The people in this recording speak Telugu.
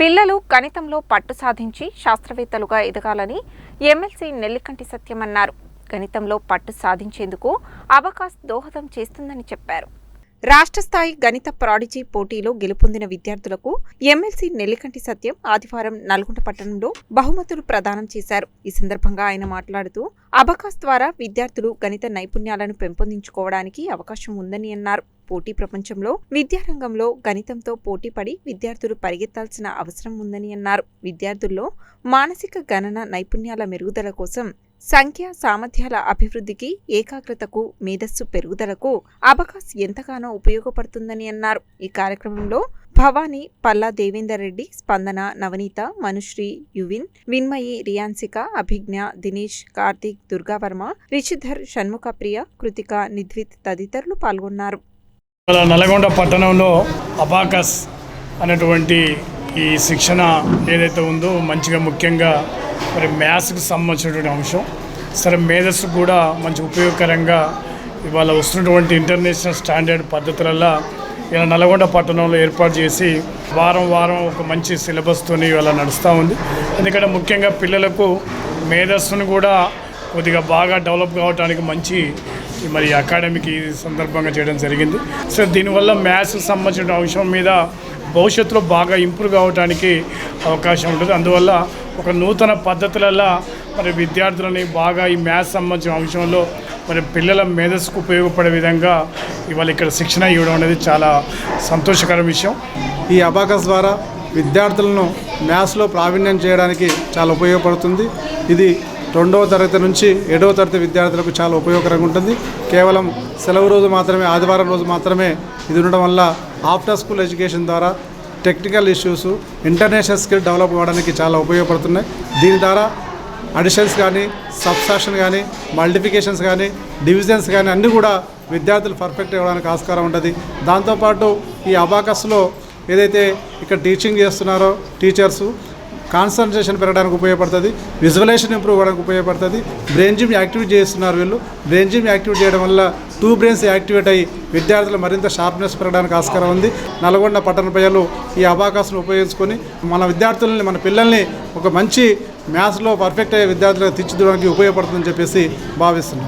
పిల్లలు గణితంలో పట్టు సాధించి శాస్త్రవేత్తలుగా ఎదగాలని ఎమ్మెల్సీ నెల్లికంటి సత్యం అన్నారు గణితంలో పట్టు సాధించేందుకు అబకాస్ దోహదం చేస్తుందని చెప్పారు. రాష్ట్ర స్థాయి గణిత ప్రాడిజీ పోటీలో గెలుపొందిన విద్యార్థులకు ఎమ్మెల్సీ నెల్లికంటి సత్యం ఆదివారం నల్గొండ పట్టణంలో బహుమతులు ప్రదానం చేశారు. ఈ సందర్భంగా ఆయన మాట్లాడుతూ అబకాస్ ద్వారా విద్యార్థులు గణిత నైపుణ్యాలను పెంపొందించుకోవడానికి అవకాశం ఉందని అన్నారు. పోటీ ప్రపంచంలో విద్యారంగంలో గణితంతో పోటీపడి విద్యార్థులు పరిగెత్తాల్సిన అవసరం ఉందని అన్నారు. విద్యార్థుల్లో మానసిక గణన నైపుణ్యాల మెరుగుదల కోసం సంఖ్య సామర్థ్యాల అభివృద్ధికి ఏకాగ్రతకు మేధస్సు పెరుగుదలకు అబకాస్ ఎంతగానో ఉపయోగపడుతుందని అన్నారు. ఈ కార్యక్రమంలో భవానీ పల్లా దేవేందర్ రెడ్డి స్పందన నవనీత మనుశ్రీ యువిన్ విన్మయి రియాన్సిక అభిజ్ఞ దినేష్ కార్తీక్ దుర్గావర్మ రిషిధర్ షణ్ముఖప్రియ కృతిక నిద్విత్ తదితరులు పాల్గొన్నారు. నల్గొండ పట్టణంలో అబాకస్ అనేటువంటి ఈ శిక్షణ ఏదైతే ఉందో మంచిగా ముఖ్యంగా మరి మ్యాథ్స్కి సంబంధించినటువంటి అంశం. సరే మేధస్సు కూడా మంచి ఉపయోగకరంగా ఇవాళ వస్తున్నటువంటి ఇంటర్నేషనల్ స్టాండర్డ్ పద్ధతులలో ఇలా నల్గొండ పట్టణంలో ఏర్పాటు చేసి వారం వారం ఒక మంచి సిలబస్తో ఇవాళ నడుస్తూ ఉంది. ఎందుకంటే ముఖ్యంగా పిల్లలకు మేధస్సును కూడా కొద్దిగా బాగా డెవలప్ కావడానికి మంచి మరి అకాడమీకి సందర్భంగా చేయడం జరిగింది. సో దీనివల్ల మ్యాథ్స్ సంబంధించిన అంశం మీద భవిష్యత్తులో బాగా ఇంప్రూవ్ కావడానికి అవకాశం ఉంటుంది. అందువల్ల ఒక నూతన పద్ధతులలో మరి విద్యార్థులని బాగా ఈ మ్యాథ్స్ సంబంధించిన అంశంలో మరి పిల్లల మేధస్సుకు ఉపయోగపడే విధంగా ఇవాళ ఇక్కడ శిక్షణ ఇవ్వడం అనేది చాలా సంతోషకర విషయం. ఈ అబాకస్ ద్వారా విద్యార్థులను మ్యాథ్స్లో ప్రావీణ్యం చేయడానికి చాలా ఉపయోగపడుతుంది. ఇది రెండవ తరగతి నుంచి ఏడవ తరగతి విద్యార్థులకు చాలా ఉపయోగకరంగా ఉంటుంది. కేవలం సెలవు రోజు మాత్రమే ఆదివారం రోజు మాత్రమే ఇది ఉండడం వల్ల ఆఫ్టర్ స్కూల్ ఎడ్యుకేషన్ ద్వారా technical issues international skill develop అవ్వడానికి చాలా ఉపయోగపడుతున్నాయి. దీని ద్వారా అడిషన్స్ కానీ సబ్స్ట్రాక్షన్ కానీ మల్టిఫికేషన్స్ కానీ డివిజన్స్ కానీ అన్నీ కూడా విద్యార్థులు పర్ఫెక్ట్ ఇవ్వడానికి ఆస్కారం ఉంటుంది. దాంతోపాటు ఈ అబాకస్లో ఏదైతే ఇక్కడ టీచింగ్ చేస్తున్నారో టీచర్సు కాన్సన్ట్రేషన్ పెరగడానికి ఉపయోగపడుతుంది విజువలేషన్ ఇంప్రూవ్ అవ్వడానికి ఉపయోగపడుతుంది. బ్రెయిన్ జిమ్ యాక్టివేట్ చేస్తున్నారు వీళ్ళు. బ్రెయిన్ జిమ్ యాక్టివేట్ చేయడం వల్ల టూ బ్రెయిన్స్ యాక్టివేట్ అయ్యి విద్యార్థులు మరింత షార్ప్నెస్ పెరగడానికి ఆస్కారం ఉంది. నల్గొండ పట్టణ ప్రజలు ఈ అవకాశం ఉపయోగించుకొని మన విద్యార్థులని మన పిల్లల్ని ఒక మంచి మ్యాథ్స్లో పర్ఫెక్ట్ అయ్యే విద్యార్థులుగా తీర్చిదిద్దడానికి ఉపయోగపడుతుందని చెప్పేసి భావిస్తున్నాం.